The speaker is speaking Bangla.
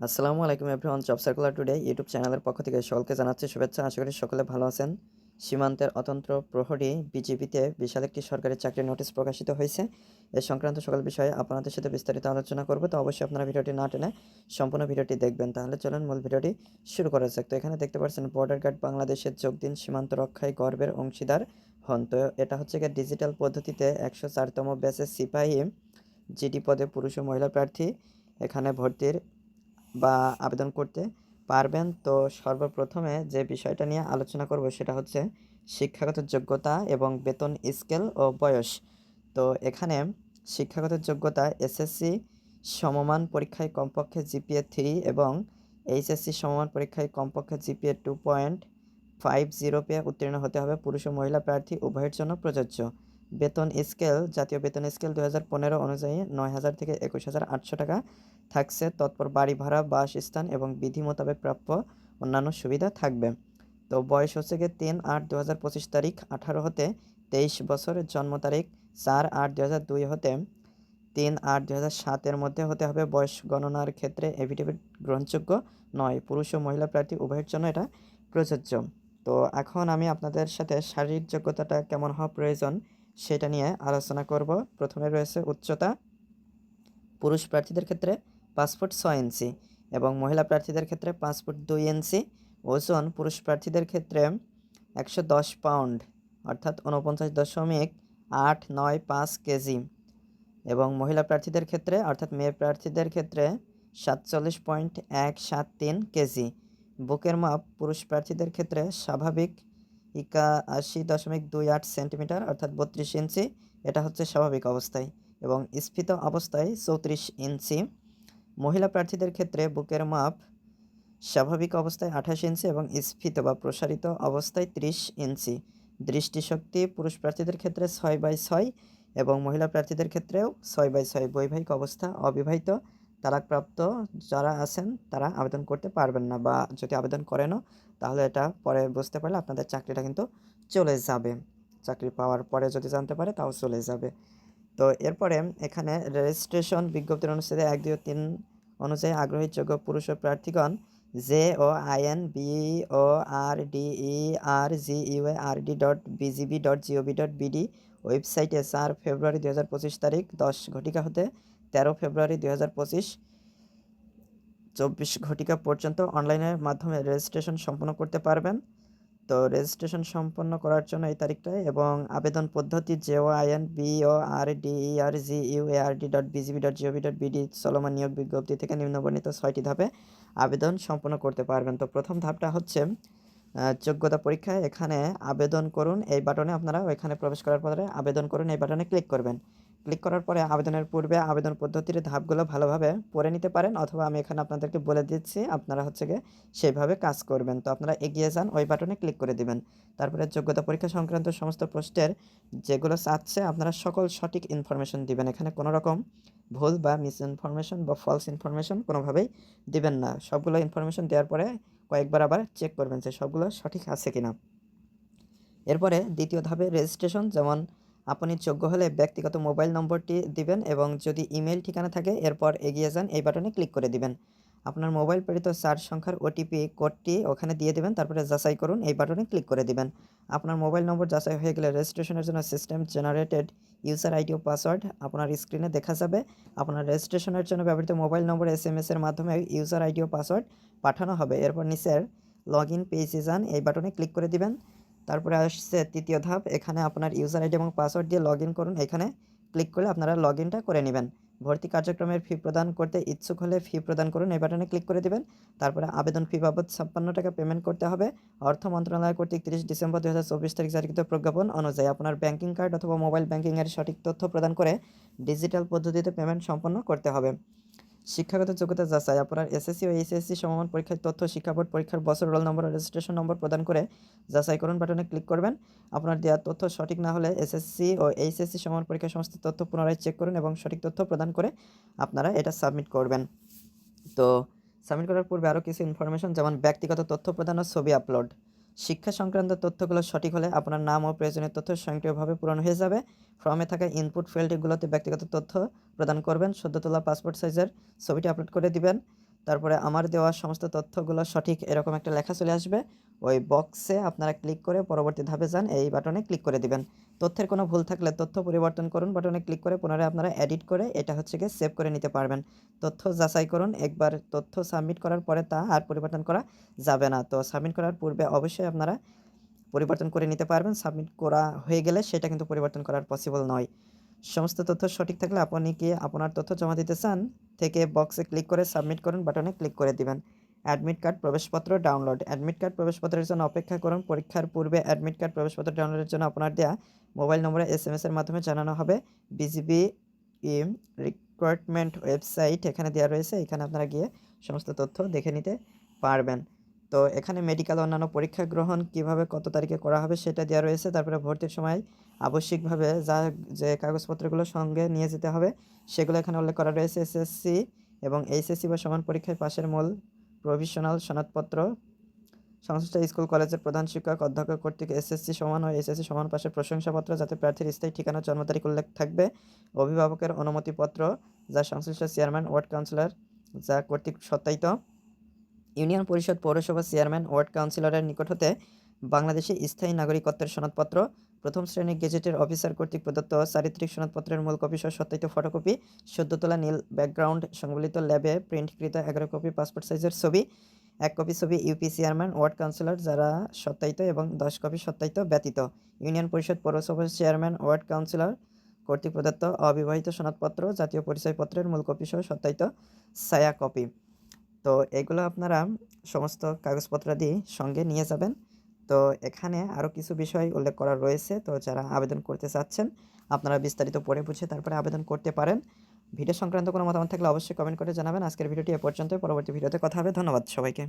আসসালামু আলাইকুম everyone job circular today YouTube চ্যানেলের পক্ষ থেকে সকলকে জানাচ্ছি শুভেচ্ছা। আশা করি সকলে ভালো আছেন। সীমান্তের অতন্ত্র প্রহরী বিজেপিতে বিশাল একটি সরকারি চাকরির নোটিশ প্রকাশিত হয়েছে। এ সংক্রান্ত সকল বিষয়ে আপনাদের সাথে বিস্তারিত আলোচনা করব, তো অবশ্যই আপনারা ভিডিওটি না টেনে সম্পূর্ণ ভিডিওটি দেখবেন। তাহলে চলুন মূল ভিডিওটি শুরু করা যাক। তো এখানে দেখতে পাচ্ছেন বর্ডার গার্ড বাংলাদেশের যোগ দিন সীমান্ত রক্ষায় গর্বের অংশীদার হন। তো এটা হচ্ছে গিয়ে ডিজিটাল পদ্ধতিতে একশো চারতম ব্যাচের সিপাহী জিডি পদে পুরুষ ও মহিলা প্রার্থী। এখানে ভর্তির বা আবেদন করতে পারবেন। তো সর্বপ্রথমে যে বিষয়টা নিয়ে আলোচনা করব সেটা হচ্ছে শিক্ষাগত যোগ্যতা এবং বেতন স্কেল ও বয়স। তো এখানে শিক্ষাগত যোগ্যতা, এসএসসি সমমান পরীক্ষায় কমপক্ষে জিপিএ থ্রি এবং এইচএসসি সমমান পরীক্ষায় কমপক্ষে GPA two point five zero পেয়ে উত্তীর্ণ হতে হবে পুরুষ ও মহিলা প্রার্থী উভয়ের জন্য প্রযোজ্য। বেতন স্কেল, জাতীয় বেতন স্কেল দু হাজার পনেরো অনুযায়ী নয় হাজার থেকে একুশ হাজার আটশো টাকা থাকছে, তৎপর বাড়ি ভাড়া, বাসস্থান এবং বিধি মোতাবেক প্রাপ্য অন্যান্য সুবিধা থাকবে। তো বয়স হচ্ছে গিয়ে তিন আট দু হাজার পঁচিশ তারিখ আঠারো হতে তেইশ বছরের জন্ম তারিখ চার আট দু হাজার দুই হতে তিন আট দু হাজার সাতের মধ্যে হতে হবে বয়স গণনার ক্ষেত্রে এফিডেভিট গ্রহণযোগ্য নয়। পুরুষ ও মহিলা প্রার্থী উভয়ের জন্য এটা প্রযোজ্য। তো এখন আমি আপনাদের সাথে শারীরিক যোগ্যতাটা কেমন হওয়া প্রয়োজন সেটা নিয়ে আলোচনা করব। প্রথমে রয়েছে উচ্চতা। পুরুষ প্রার্থীদের ক্ষেত্রে পাঁচ ফুট ছয় ইঞ্চি এবং মহিলা প্রার্থীদের ক্ষেত্রে পাঁচ ফুট দুই ইঞ্চি, ওজন পুরুষ প্রার্থীদের ক্ষেত্রে একশো দশ পাউন্ড, অর্থাৎ উনপঞ্চাশ দশমিক আট নয় পাঁচ কেজি এবং মহিলা প্রার্থীদের ক্ষেত্রে, অর্থাৎ মেয়ে প্রার্থীদের ক্ষেত্রে সাতচল্লিশ পয়েন্ট এক সাত তিন কেজি। বুকের মাপ পুরুষ প্রার্থীদের ক্ষেত্রে স্বাভাবিক ইকা আশি দশমিক দুই আট সেন্টিমিটার, অর্থাৎ বত্রিশ ইঞ্চি, এটা হচ্ছে স্বাভাবিক অবস্থায় এবং স্ফীত অবস্থায় চৌত্রিশ ইঞ্চি। মহিলা প্রার্থীদের ক্ষেত্রে বুকের মাপ স্বাভাবিক অবস্থায় আঠাশ ইঞ্চি এবং স্ফীত বা প্রসারিত অবস্থায় ত্রিশ ইঞ্চি। দৃষ্টিশক্তি পুরুষ প্রার্থীদের ক্ষেত্রে ছয় বাই ছয় এবং মহিলা প্রার্থীদের ক্ষেত্রেও ছয় বাই ছয়। বৈবাহিক অবস্থা অবিবাহিত তালাকপ্রাপ্ত যারা আছেন তারা আবেদন করতে পারবেন না বা যদি আবেদন করেনও, তাহলে এটা পরে বুঝতে পারলে আপনাদের চাকরিটা কিন্তু চলে যাবে। চাকরি পাওয়ার পরে যদি জানতে পারে, তাও চলে যাবে। তো এরপরে এখানে রেজিস্ট্রেশন বিজ্ঞপ্তির অনুসারে এক, দুই তিন অনুযায়ী আগ্রহী যোগ্য পুরুষ ও প্রার্থীগণ J O IN B O R D E R G U R D dot BGB dot GOV dot BD ওয়েবসাইটে চার ফেব্রুয়ারি দুই হাজার পঁচিশ তারিখ দশ ঘটিকা হতে তেরো ফেব্রুয়ারি পঁচিশ চব্বিশ ঘটিকা পর্যন্ত অনলাইনের মাধ্যমে রেজিস্ট্রেশন সম্পন্ন করতে পারবেন। তো রেজিস্ট্রেশন সম্পন্ন করার জন্য এই তারিখটায় এবং আবেদন পদ্ধতি JO IN B O R D R G U A R D dot BGB dot GOV dot BD চলমান নিয়োগ বিজ্ঞপ্তি থেকে নিম্নবর্ণিত ছয়টি ধাপে আবেদন সম্পন্ন করতে পারবেন। তো প্রথম ধাপটা হচ্ছে যোগ্যতা পরীক্ষায় এখানে আবেদন করুন, এই বাটনে আপনারা ওইখানে প্রবেশ করার পরে আবেদন করুন, এই বাটনে ক্লিক করবেন। ক্লিক করার পরে আবেদনের পূর্বে আবেদন পদ্ধতির ধাপগুলো ভালোভাবে পড়ে নিতে পারেন অথবা আমি এখানে আপনাদেরকে বলে দিচ্ছি, আপনারা হচ্ছে গিয়ে সেইভাবে কাজ করবেন। তো আপনারা এগিয়ে যান, ওই বাটনে ক্লিক করে দিবেন। তারপরে যোগ্যতা পরীক্ষা সংক্রান্ত সমস্ত পোস্টের যেগুলো চাচ্ছে, আপনারা সকল সঠিক ইনফরমেশন দিবেন। এখানে কোনো রকম ভুল বা মিস ইনফরমেশন বা ফলস ইনফরমেশন কোনোভাবেই দিবেন না। সবগুলো ইনফরমেশন দেওয়ার পরে কয়েকবার আবার চেক করবেন যে সবগুলো সঠিক আছে কিনা। এরপরে দ্বিতীয় ধাপে রেজিস্ট্রেশন যেমন আপনি যোগ্য হলে ব্যক্তিগত মোবাইল নম্বরটি দিবেন এবং যদি ইমেল ঠিকানা থাকে, এরপর এগিয়ে যান, এই বাটনে ক্লিক করে দিবেন। আপনার মোবাইল প্রেরিত চার সংখ্যার ওটিপি কোডটি ওখানে দিয়ে দেবেন, তারপরে যাচাই করুন, এই বাটনে ক্লিক করে দিবেন। আপনার মোবাইল নম্বর যাচাই হয়ে গেলে রেজিস্ট্রেশনের জন্য সিস্টেম জেনারেটেড ইউজার আইডি ও পাসওয়ার্ড আপনার স্ক্রিনে দেখা যাবে। আপনার রেজিস্ট্রেশনের জন্য ব্যবহৃত মোবাইল নম্বর এস এম এর মাধ্যমে ইউজার আইডি ও পাসওয়ার্ড পাঠানো হবে। এরপর নিচের লগ ইন পেজে যান, এই বাটনে ক্লিক করে দিবেন। তারপরে আসছে তৃতীয় ধাপ, এখানে আপনার ইউজার আইডি এবং পাসওয়ার্ড দিয়ে লগ করুন। এখানে ক্লিক করলে আপনারা লগ করে নেবেন। ভর্তি কার্যক্রমের ফি প্রদান করতে ইচ্ছুক হলে ফি প্রদান করুন, এই বাটনে ক্লিক করে দিবেন। তারপরে আবেদন ফি বাবদ ছাপ্পান্ন টাকা পেমেন্ট করতে হবে। অর্থ মন্ত্রণালয় কর্তৃক তিরিশ ডিসেম্বর দু হাজার চব্বিশ তারিখ জারিকৃত প্রজ্ঞাপন অনুযায়ী আপনার ব্যাংকিং কার্ড অথবা মোবাইল ব্যাংকিংয়ের সঠিক তথ্য প্রদান করে ডিজিটাল পদ্ধতিতে পেমেন্ট সম্পন্ন করতে হবে। শিক্ষাগত যোগ্যতা যাচাই। আপনার এসএসসি ও এইচএসসি সমমান পরীক্ষার তথ্য, শিক্ষা বোর্ড পরীক্ষার বছর রোল নম্বর রেজিস্ট্রেশন নম্বর প্রদান করে যাচাই করুন বাটনে ক্লিক করবেন আপনার দেওয়া তথ্য সঠিক না হলে এসএসসি ও এইচএসসি সমান পরীক্ষার সমস্ত তথ্য পুনরায় চেক করুন এবং সঠিক তথ্য প্রদান করে আপনারা এটা সাবমিট করবেন তো সাবমিট করার পূর্বে আরও কিছু ইনফরমেশন যেমন ব্যক্তিগত তথ্য প্রদান ও ছবি আপলোড শিক্ষা সংক্রান্ত তথ্যগুলো সঠিক হলে আপনার নাম ও প্রয়োজনীয় তথ্য স্বয়ংক্রিয়ভাবে পূরণ হয়ে যাবে। ফর্মে থাকা ইনপুট ফিল্ডগুলোতে ব্যক্তিগত তথ্য প্রদান করবেন। সদ্য তোলা পাসপোর্ট সাইজের ছবিটি আপলোড করে দিবেন। তারপরে আমার দেওয়া সমস্ত তথ্যগুলো সঠিক এরকম একটা লেখা চলে আসবে। ওই বক্সে আপনারা ক্লিক করে পরবর্তী ধাপে যান, এই বাটনে ক্লিক করে দিবেন। তথ্যের কোনো ভুল থাকলে তথ্য পরিবর্তন করুন বাটনে ক্লিক করে পুনরায় আপনারা এডিট করে এটা হচ্ছে গিয়ে সেভ করে নিতে পারবেন। তথ্য যাচাই করুন, একবার তথ্য সাবমিট করার পরে তা আর পরিবর্তন করা যাবে না। তো সাবমিট করার পূর্বে অবশ্যই আপনারা পরিবর্তন করে নিতে পারবেন। সাবমিট করা হয়ে গেলে সেটা কিন্তু পরিবর্তন করার পসিবল নয়। সমস্ত তথ্য সঠিক থাকলে আপনি কি আপনার তথ্য জমা দিতে চান? থেকে বক্সে ক্লিক করে সাবমিট করুন বাটনে ক্লিক করে দিবেন। অ্যাডমিট কার্ড প্রবেশপত্র ডাউনলোড। অ্যাডমিট কার্ড প্রবেশপত্রের জন্য অপেক্ষা করুন। পরীক্ষার পূর্বে অ্যাডমিট কার্ড প্রবেশপত্র ডাউনলোডের জন্য আপনার দেওয়া মোবাইল নম্বরে এস এম এর মাধ্যমে জানানো হবে। বিজিবি রিক্রুটমেন্ট ওয়েবসাইট এখানে দেওয়া রয়েছে। এখানে আপনারা গিয়ে সমস্ত তথ্য দেখে নিতে পারবেন। তো এখানে মেডিকেল অন্যান্য পরীক্ষা গ্রহণ কীভাবে, কত তারিখে করা হবে সেটা দেওয়া রয়েছে। তারপরে ভর্তির সময় আবশ্যিকভাবে যা যে কাগজপত্রগুলো সঙ্গে নিয়ে যেতে হবে, সেগুলো এখানে উল্লেখ করা রয়েছে। এসএসসি এবং এইচএসসি বা সমান পরীক্ষায় পাশের মূল প্রভিশনাল সনদপত্র। সংশ্লিষ্ট স্কুল, কলেজের প্রধান শিক্ষক, অধ্যক্ষ কর্তৃক এসএসসি সমান ও এসএসসি সমান পাশের প্রশংসাপত্র যাতে প্রার্থীর স্থায়ী ঠিকানা, জন্ম তারিখ উল্লেখ থাকবে। অভিভাবকের অনুমতিপত্র যা সংশ্লিষ্ট চেয়ারম্যান ওয়ার্ড কাউন্সিলর যা কর্তৃক সত্যায়িত। ইউনিয়ন পরিষদ পৌরসভা চেয়ারম্যান, ওয়ার্ড কাউন্সিলরের নিকট হতে বাংলাদেশে স্থায়ী নাগরিকত্বের সনদপত্র, প্রথম শ্রেণির গেজেটের অফিসার কর্তৃক প্রদত্ত চারিত্রিক সনদপত্রের মূল কপি সহ সত্যায়িত ফটোকপি সদ্য তোলা নীল ব্যাকগ্রাউন্ড সংবলিত ল্যাবে প্রিন্টকৃত এগারো কপি পাসপোর্ট সাইজের ছবি, এক কপি ছবি ইউপি চেয়ারম্যান, ওয়ার্ড কাউন্সিলর যারা সত্যায়িত এবং দশ কপি সত্যায়িত ব্যতীত। ইউনিয়ন পরিষদ পৌরসভা চেয়ারম্যান, ওয়ার্ড কাউন্সিলর কর্তৃক প্রদত্ত অবিবাহিত সনদপত্র, জাতীয় পরিচয়পত্রের মূল কপি সহ সত্যায়িত ছায়া কপি। তো এগুলো আপনারা সমস্ত কাগজপত্র দিয়ে সঙ্গে নিয়ে যাবেন। তো এখানে আরও কিছু বিষয় উল্লেখ করা রয়েছে। তো যারা আবেদন করতে চাচ্ছেন, আপনারা বিস্তারিত পড়ে বুঝে তারপরে আবেদন করতে পারেন। ভিডিও সংক্রান্ত কোনো মতামত থাকলে অবশ্যই কমেন্ট করে জানাবেন। আজকের ভিডিওটি এ পর্যন্ত পরবর্তী ভিডিওতে কথা হবে। ধন্যবাদ সবাইকে।